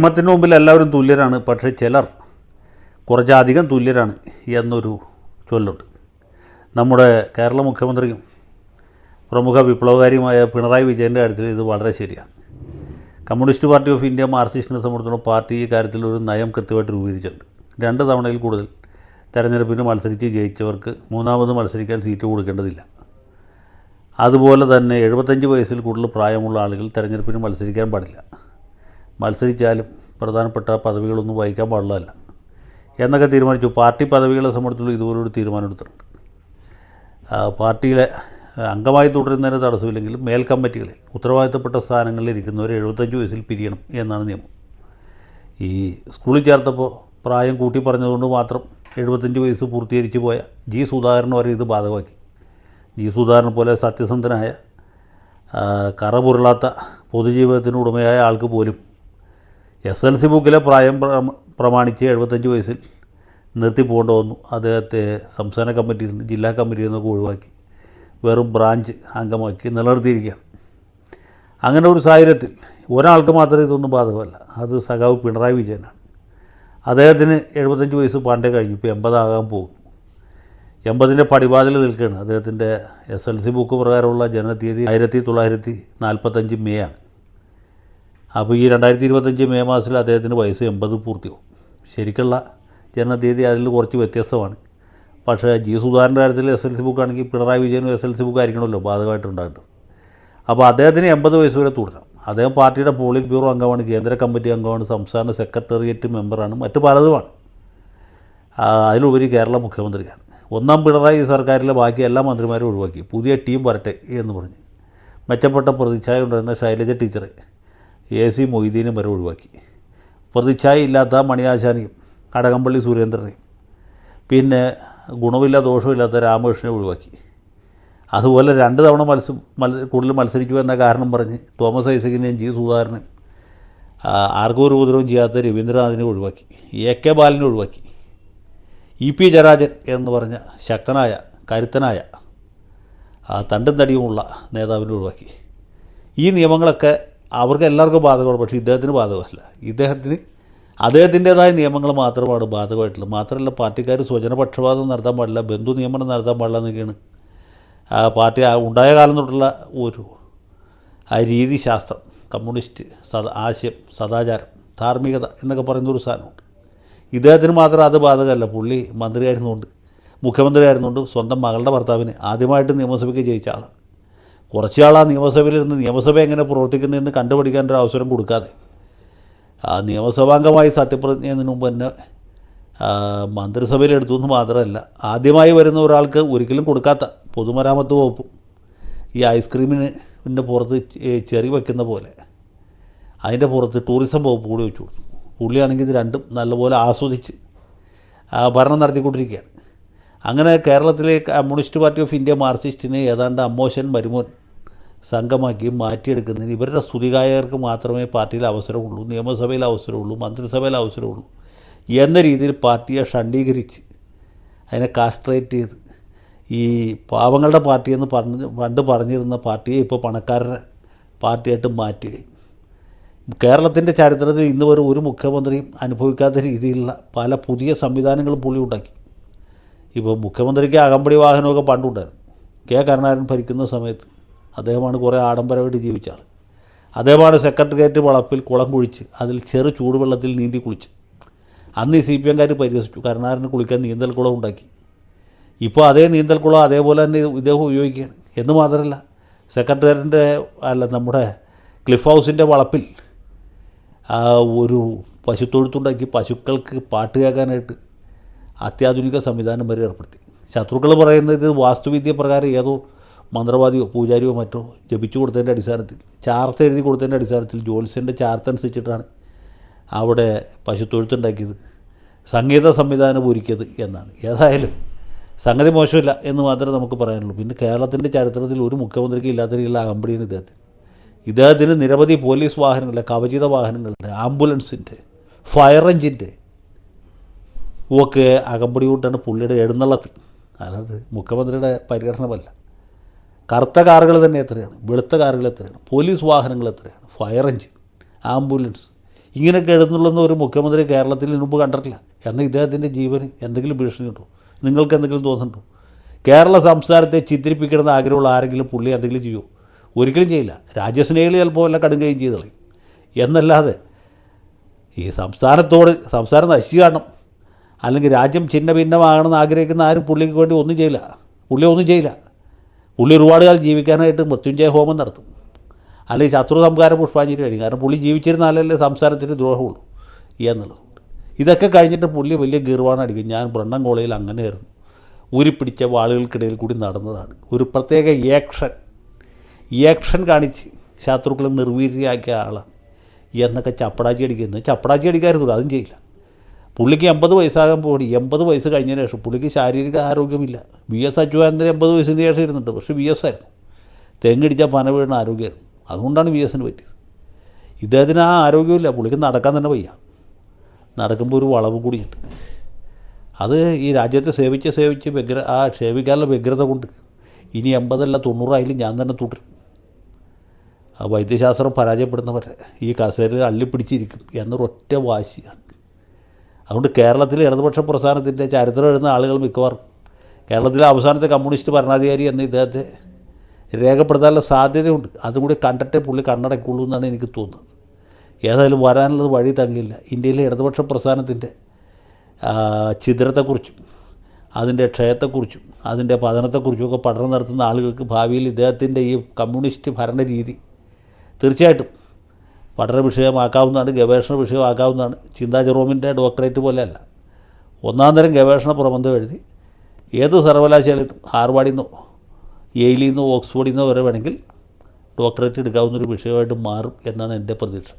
നിയമത്തിന് മുമ്പിൽ എല്ലാവരും തുല്യരാണ് പക്ഷേ ചിലർ കുറച്ചധികം തുല്യരാണ് എന്നൊരു ചൊല്ലുണ്ട്. നമ്മുടെ കേരള മുഖ്യമന്ത്രിയും പ്രമുഖ വിപ്ലവകാരിയുമായ പിണറായി വിജയന്റെ കാര്യത്തിൽ ഇത് വളരെ ശരിയാണ്. കമ്മ്യൂണിസ്റ്റ് പാർട്ടി ഓഫ് ഇന്ത്യ മാർക്സിസ്റ്റിനെ സംബന്ധിച്ചുള്ള പാർട്ടി ഈ കാര്യത്തിൽ ഒരു നയം കൃത്യമായിട്ട് രൂപീകരിച്ചിട്ടുണ്ട്. രണ്ട് തവണയിൽ കൂടുതൽ തെരഞ്ഞെടുപ്പിന് മത്സരിച്ച് ജയിച്ചവർക്ക് മൂന്നാമത് മത്സരിക്കാൻ സീറ്റ് കൊടുക്കേണ്ടതില്ല. അതുപോലെ തന്നെ എഴുപത്തഞ്ച് വയസ്സിൽ കൂടുതൽ പ്രായമുള്ള ആളുകൾ തെരഞ്ഞെടുപ്പിന് മത്സരിക്കാൻ പാടില്ല. മത്സരിച്ചാലും പ്രധാനപ്പെട്ട പദവികളൊന്നും വഹിക്കാൻ പാടുള്ളതല്ല എന്നൊക്കെ തീരുമാനിച്ചു. പാർട്ടി പദവികളെ സംബന്ധിച്ചുള്ള ഇതുപോലൊരു തീരുമാനം എടുത്തിട്ടുണ്ട് ആ, പാർട്ടിയിലെ അംഗമായി തുടരുന്നതിന് തടസ്സമില്ലെങ്കിലും മേൽ കമ്മിറ്റികളിൽ ഉത്തരവാദിത്തപ്പെട്ട സ്ഥാനങ്ങളിൽ ഇരിക്കുന്നവർ എഴുപത്തഞ്ച് വയസ്സിൽ പിരിയണം എന്നാണ് നിയമം. ഈ സ്കൂളിൽ ചേർത്തപ്പോൾ പ്രായം കൂട്ടി പറഞ്ഞതുകൊണ്ട് മാത്രം എഴുപത്തഞ്ച് വയസ്സ് പൂർത്തീകരിച്ച് പോയ ജി സുധാകരൻ വരെ ഇത് ബാധകമാക്കി. ജി സുധാകരൻ പോലെ സത്യസന്ധനായ കറ പൊരുളാത്ത പൊതുജീവിതത്തിന് ഉടമയായ ആൾക്ക് പോലും എസ് എൽ സി ബുക്കിലെ പ്രായം പ്രമ- പ്രമാണിച്ച് എഴുപത്തഞ്ച് വയസ്സിൽ നിർത്തി പോകേണ്ട വന്നു. അദ്ദേഹത്തെ സംസ്ഥാന കമ്മിറ്റിയിൽ നിന്ന് ജില്ലാ കമ്മിറ്റിയിൽ നിന്നൊക്കെ ഒഴിവാക്കി. വെറും ബ്രാഞ്ച് അംഗമാക്കി നിലനിർത്തിയിരിക്കുകയാണ്. അങ്ങനെ ഒരു സാഹചര്യത്തിൽ ഒരാൾക്ക് മാത്രമേ ഇതൊന്നും ബാധകമല്ല. അത് സഖാവ് പിണറായി വിജയനാണ്. അദ്ദേഹത്തിന് എഴുപത്തഞ്ച് വയസ്സ് പണ്ടേ കഴിഞ്ഞു. ഇപ്പോൾ എൺപതാകാൻ പോകുന്നു. എൺപതിന്റെ പടിവാതിൽ നിൽക്കുകയാണ്. അദ്ദേഹത്തിന്റെ എസ് എൽ സി ബുക്ക് പ്രകാരമുള്ള ജനനതീയതി ആയിരത്തി തൊള്ളായിരത്തി നാൽപ്പത്തഞ്ച് മേ ആണ് അപ്പോൾ ഈ രണ്ടായിരത്തി ഇരുപത്തഞ്ച് മെയ് മാസത്തിൽ അദ്ദേഹത്തിന് വയസ്സ് എൺപത് പൂർത്തിയാവും. ശരിക്കുള്ള ജനനത്തീയതി അതിൽ കുറച്ച് വ്യത്യസ്തമാണ് പക്ഷേ ജി സുധാകരന്റെ കാര്യത്തിൽ എസ് എൽ സി ബുക്കാണെങ്കിൽ പിണറായി വിജയനും എസ് എൽ സി ബുക്ക് ആയിരിക്കണമല്ലോ ബാധകമായിട്ടുണ്ടാകുന്നത്. അപ്പോൾ അദ്ദേഹത്തിന് എൺപത് വയസ്സ് വരെ തുടരാം അദ്ദേഹം പാർട്ടിയുടെ പോളിറ്റ് ബ്യൂറോ അംഗമാണ് കേന്ദ്ര കമ്മിറ്റി അംഗമാണ് സംസ്ഥാന സെക്രട്ടേറിയറ്റ് മെമ്പറാണ് മറ്റു പലതുമാണ്. അതിലുപരി കേരള മുഖ്യമന്ത്രിയാണ്. ഒന്നാം പിണറായി സർക്കാരിലെ ബാക്കി എല്ലാ മന്ത്രിമാരും ഒഴിവാക്കി. പുതിയ ടീം വരട്ടെ എന്ന് പറഞ്ഞ്. മെച്ചപ്പെട്ട പ്രതിച്ഛായ ഉണ്ടായിരുന്ന ശൈലജ ടീച്ചറെ എ സി മൊയ്തീനും വരെ ഒഴിവാക്കി. പ്രതിച്ഛായ ഇല്ലാത്ത മണിയാശാനെയും കടകംപള്ളി സുരേന്ദ്രനെയും പിന്നെ ഗുണമില്ല ദോഷമില്ലാത്ത രാമകൃഷ്ണനെ ഒഴിവാക്കി. അതുപോലെ രണ്ട് തവണ മത്സ മത്സ കൂടുതൽ മത്സരിക്കുക എന്ന കാരണം പറഞ്ഞ് തോമസ് ഐസകിനെയും ജി സുധാകരനെയും ആർക്കും ഒരു ഉപദ്രവം ചെയ്യാത്ത രവീന്ദ്രനാഥിനെ ഒഴിവാക്കി. എ കെ ബാലനെ ഒഴിവാക്കി. ഇ പി ജയരാജൻ എന്ന് പറഞ്ഞ ശക്തനായ കരുത്തനായ തണ്ടും തടിയുമുള്ള നേതാവിനെ ഒഴിവാക്കി. ഈ നിയമങ്ങളൊക്കെ അവർക്ക് എല്ലാവർക്കും ബാധകമാണ് പക്ഷേ ഇദ്ദേഹത്തിന് ബാധകമല്ല. ഇദ്ദേഹത്തിന് അദ്ദേഹത്തിന്റേതായ നിയമങ്ങൾ മാത്രമാണ് ബാധകമായിട്ടുള്ളത്. മാത്രമല്ല പാർട്ടിക്കാർ സ്വജനപക്ഷപാതം നടത്താൻ പാടില്ല ബന്ധു നിയമനം നടത്താൻ പാടില്ല എന്നൊക്കെയാണ് പാർട്ടി ഉണ്ടായ കാലം തൊട്ടുള്ള ഒരു ആ രീതിശാസ്ത്രം കമ്മ്യൂണിസ്റ്റ് സദ ആശയം സദാചാരം ധാർമ്മികത എന്നൊക്കെ പറയുന്ന ഒരു സാധനമുണ്ട്. ഇദ്ദേഹത്തിന് മാത്രം അത് ബാധകമല്ല. പുള്ളി മന്ത്രിയായിരുന്നുകൊണ്ട് മുഖ്യമന്ത്രിയായിരുന്നുകൊണ്ട് സ്വന്തം മകളുടെ ഭർത്താവിന് ആദ്യമായിട്ട് നിയമസഭയ്ക്ക് ജയിച്ച ആളാണ്. കുറച്ചാൾ ആ നിയമസഭയിലിരുന്ന് നിയമസഭ എങ്ങനെ പ്രവർത്തിക്കുന്നതെന്ന് കണ്ടുപിടിക്കാൻ ഒരു അവസരം കൊടുക്കാതെ. ആ നിയമസഭാംഗമായി സത്യപ്രതിജ്ഞ ചെയ്യുന്നതിന് മുമ്പ് തന്നെ മന്ത്രിസഭയിലെടുത്തു എന്ന് മാത്രമല്ല ആദ്യമായി വരുന്ന ഒരാൾക്ക് ഒരിക്കലും കൊടുക്കാത്ത പൊതുമരാമത്ത് വകുപ്പും ഈ ഐസ്ക്രീമിന് ഇതിന്റെ പുറത്ത് ചെറി വയ്ക്കുന്ന പോലെ അതിന്റെ പുറത്ത് ടൂറിസം വകുപ്പ് കൂടി വെച്ചു കൊടുത്തു. പുള്ളിയാണെങ്കിൽ ഇത് രണ്ടും നല്ലപോലെ ആസ്വദിച്ച് ഭരണം നടത്തിക്കൊണ്ടിരിക്കുകയാണ്. അങ്ങനെ കേരളത്തിലെ കമ്മ്യൂണിസ്റ്റ് പാർട്ടി ഓഫ് ഇന്ത്യ മാർക്സിസ്റ്റിനെ ഏതാണ്ട് അമ്മോശൻ മരുമോൻ സംഘമാക്കി മാറ്റിയെടുക്കുന്നതിന് ഇവരുടെ സ്തുതിഗായകർക്ക് മാത്രമേ പാർട്ടിയിൽ അവസരമുള്ളൂ നിയമസഭയിൽ അവസരമുള്ളൂ മന്ത്രിസഭയിൽ അവസരമുള്ളൂ എന്ന രീതിയിൽ പാർട്ടിയെ ഷണ്ഡീകരിച്ച് അതിനെ കാസ്ട്രേറ്റ് ചെയ്ത് ഈ പാവങ്ങളുടെ പാർട്ടിയെന്ന് പറഞ്ഞ് പണ്ട് പറഞ്ഞിരുന്ന പാർട്ടിയെ ഇപ്പോൾ പണക്കാരുടെ പാർട്ടിയായിട്ട് മാറ്റുകയും. കേരളത്തിന്റെ ചരിത്രത്തിൽ ഇന്ന് വരെ ഒരു മുഖ്യമന്ത്രിയും അനുഭവിക്കാത്ത രീതിയിലുള്ള പല പുതിയ സംവിധാനങ്ങളും പുള്ളി ഉണ്ടാക്കി. ഇപ്പോൾ മുഖ്യമന്ത്രിക്ക് അകമ്പടി വാഹനമൊക്കെ പണ്ടുണ്ടായിരുന്നു. കെ കരുണാകരൻ ഭരിക്കുന്ന സമയത്ത് അദ്ദേഹമാണ് കുറേ ആഡംബരമായിട്ട് ജീവിച്ച ആൾ അദ്ദേഹമാണ് സെക്രട്ടേറിയറ്റ് വളപ്പിൽ കുളം കുഴിച്ച് അതിൽ ചെറു ചൂടുവെള്ളത്തിൽ നീന്തി കുളിച്ച്. അന്ന് ഈ സി പി എംകാർ പരിഹസിച്ചു. കരുണാകരന് കുളിക്കാൻ നീന്തൽ കുളം ഉണ്ടാക്കി. ഇപ്പോൾ അതേ നീന്തൽ കുളം അതേപോലെ തന്നെ ഇദ്ദേഹം ഉപയോഗിക്കുകയാണ്. എന്ന് മാത്രമല്ല സെക്രട്ടേറിയറ്റിന്റെ അല്ല നമ്മുടെ ക്ലിഫ് ഹൗസിന്റെ വളപ്പിൽ ഒരു പശുത്തൊഴുത്തുണ്ടാക്കി പശുക്കൾക്ക് പാട്ട് കേൾക്കാനായിട്ട് അത്യാധുനിക സംവിധാനം വരെ ഏർപ്പെടുത്തി. ശത്രുക്കൾ പറയുന്നത് വാസ്തുവിദ്യ പ്രകാരം ഏതോ മന്ത്രവാദിയോ പൂജാരിയോ മറ്റോ ജപിച്ചു കൊടുത്തതിന്റെ അടിസ്ഥാനത്തിൽ ചാർത്ത എഴുതി കൊടുത്തതിന്റെ അടിസ്ഥാനത്തിൽ ജ്യോത്സ്യന്റെ ചാർത്ത അനുസരിച്ചിട്ടാണ് അവിടെ പശുത്തൊഴുത്തുണ്ടാക്കിയത്. സംഗീത സംവിധാനം ഒരുക്കിയത് എന്നാണ്. ഏതായാലും സംഗതി മോശമില്ല എന്ന് മാത്രമേ നമുക്ക് പറയാനുള്ളൂ. പിന്നെ കേരളത്തിന്റെ ചരിത്രത്തിൽ ഒരു മുഖ്യമന്ത്രിക്ക് ഇല്ലാത്ത രീതിയിലുള്ള അകമ്പടിയാണ് ഇദ്ദേഹത്തിന്. ഇദ്ദേഹത്തിന് നിരവധി പോലീസ് വാഹനങ്ങളുടെ കവചിത വാഹനങ്ങളുടെ ആംബുലൻസിന്റെ ഫയർ എഞ്ചിന്റെ ഒക്കെ അകമ്പടി കൊണ്ടാണ് പുള്ളിയുടെ എഴുന്നള്ളത്തിൽ. അല്ലാതെ മുഖ്യമന്ത്രിയുടെ പര്യടനമല്ല കറുത്ത കാറുകൾ തന്നെ എത്രയാണ്? വെളുത്ത കാറുകൾ എത്രയാണ്? പോലീസ് വാഹനങ്ങൾ എത്രയാണ്? Fire engine ambulance. ഇങ്ങനെയൊക്കെ എഴുന്നള്ളുന്ന ഒരു മുഖ്യമന്ത്രി കേരളത്തിൽ ഇനുമ്പ് കണ്ടിട്ടില്ല. എന്നാൽ ഇദ്ദേഹത്തിന്റെ ജീവന് എന്തെങ്കിലും ഭീഷണിയുണ്ടോ നിങ്ങൾക്ക് എന്തെങ്കിലും തോന്നുന്നുണ്ടോ? കേരള സംസ്ഥാനത്തെ ചിത്രിപ്പിക്കണമെന്ന് ആഗ്രഹമുള്ള ആരെങ്കിലും പുള്ളി എന്തെങ്കിലും ചെയ്യുമോ ഒരിക്കലും ചെയ്യില്ല. രാജ്യസ്നേഹികൾ ചിലപ്പോൾ വല്ല കടുങ്കയും ചെയ്ത് കളയും എന്നല്ലാതെ ഈ സംസ്ഥാനത്തോട് സംസ്ഥാനം നശിക്കണം അല്ലെങ്കിൽ രാജ്യം ചിന്ന ഭിന്നമാകണമെന്ന് ആഗ്രഹിക്കുന്ന ആരും പുള്ളിക്ക് വേണ്ടി ഒന്നും ചെയ്യില്ല. പുള്ളി ഒന്നും ചെയ്യില്ല. പുള്ളി ഒരുപാട് കാലം ജീവിക്കാനായിട്ട് മൃത്യുഞ്ജയ ഹോമം നടത്തും. അല്ലെങ്കിൽ ശത്രു സംഹാര പുഷ്പാഞ്ജലി കഴിയും കാരണം പുള്ളി ജീവിച്ചിരുന്നാലല്ലേ സംസാരത്തിന് ദ്രോഹമുള്ളൂ. എന്നുള്ളതുകൊണ്ട് ഇതൊക്കെ കഴിഞ്ഞിട്ട് പുള്ളി വലിയ ഗീർവാണ് അടിക്കും. ഞാൻ ബ്രണ്ണം കോളേജിൽ അങ്ങനെയായിരുന്നു. ഊരിപ്പിടിച്ച വാളുകൾക്കിടയിൽ കൂടി നടന്നതാണ്. ഒരു പ്രത്യേക ഏക്ഷൻ. ഏക്ഷൻ കാണിച്ച് ശത്രുക്കളെ നിർവീര്യാക്കിയ ആളാണ്. എന്നൊക്കെ ചപ്പടാച്ചി അടിക്കുന്നത് ചപ്പടാച്ചി അടിക്കാറുള്ളൂ അതും ചെയ്യില്ല. പുള്ളിക്ക് എൺപത് വയസ്സാകാൻ പോകണം എൺപത് വയസ്സ് കഴിഞ്ഞതിന് ശേഷം പുള്ളിക്ക് ശാരീരിക ആരോഗ്യമില്ല. വി എസ് അച്യുതാനന്ദൻ എൺപത് വയസ്സിന് ശേഷം ഇരുന്നുണ്ട് പക്ഷേ വി എസ് ആയിരുന്നു. തെങ്ങടിച്ച പന വീഴുന്ന ആരോഗ്യമായിരുന്നു അതുകൊണ്ടാണ് വി എസിന് പറ്റിയത്. ഇദ്ദേഹത്തിന് ആ ആരോഗ്യമില്ല. പുള്ളിക്ക് നടക്കാൻ തന്നെ വയ്യ. നടക്കുമ്പോൾ ഒരു വളവ് കൂടിയുണ്ട്. അത് ഈ രാജ്യത്തെ സേവിച്ച് സേവിച്ച് വ്യഗ്ര ആ സേവിക്കാനുള്ള വ്യഗ്രത കൊണ്ട് ഇനി എൺപതല്ല തൊണ്ണൂറായാലും ഞാൻ തന്നെ തുടരും. ആ വൈദ്യശാസ്ത്രം പരാജയപ്പെടുന്നവരെ ഈ കസേരയിൽ അള്ളിപ്പിടിച്ചിരിക്കും എന്നൊരൊറ്റ വാശിയാണ്. അതുകൊണ്ട് കേരളത്തിലെ ഇടതുപക്ഷ പ്രസ്ഥാനത്തിന്റെ ചരിത്രം എഴുതുന്ന ആളുകൾ മിക്കവാറും കേരളത്തിലെ അവസാനത്തെ കമ്മ്യൂണിസ്റ്റ് ഭരണാധികാരി എന്ന ഇദ്ദേഹത്തെ രേഖപ്പെടുത്താനുള്ള സാധ്യതയുണ്ട്. അതും കൂടി കണ്ടിട്ടേ പുള്ളി കണ്ണടയ്ക്കുള്ളൂ എന്നാണ് എനിക്ക് തോന്നുന്നത്. ഏതായാലും വരാനുള്ളത് വഴി തങ്ങില്ല ഇന്ത്യയിലെ ഇടതുപക്ഷ പ്രസ്ഥാനത്തിന്റെ ചിത്രത്തെക്കുറിച്ചും അതിന്റെ ക്ഷയത്തെക്കുറിച്ചും അതിന്റെ പതനത്തെക്കുറിച്ചും ഒക്കെ പഠനം നടത്തുന്ന ആളുകൾക്ക് ഭാവിയിൽ ഇദ്ദേഹത്തിന്റെ ഈ കമ്മ്യൂണിസ്റ്റ് ഭരണരീതി തീർച്ചയായിട്ടും പഠന വിഷയമാക്കാവുന്നതാണ് ഗവേഷണ വിഷയമാക്കാവുന്നതാണ്. ചിന്താ ജെറോമിന്റെ ഡോക്ടറേറ്റ് പോലെയല്ല. ഒന്നാം തരം ഗവേഷണ പ്രബന്ധം എഴുതി ഏത് സർവകലാശാലയിൽ ഹാർവാർഡിൽ നിന്നോ യെയിലിൽ നിന്നോ ഓക്സ്ഫോർഡിൽ നിന്നോ വരെ വേണമെങ്കിൽ ഡോക്ടറേറ്റ് എടുക്കാവുന്നൊരു വിഷയമായിട്ട് മാറും എന്നാണ് എന്റെ പ്രതീക്ഷ.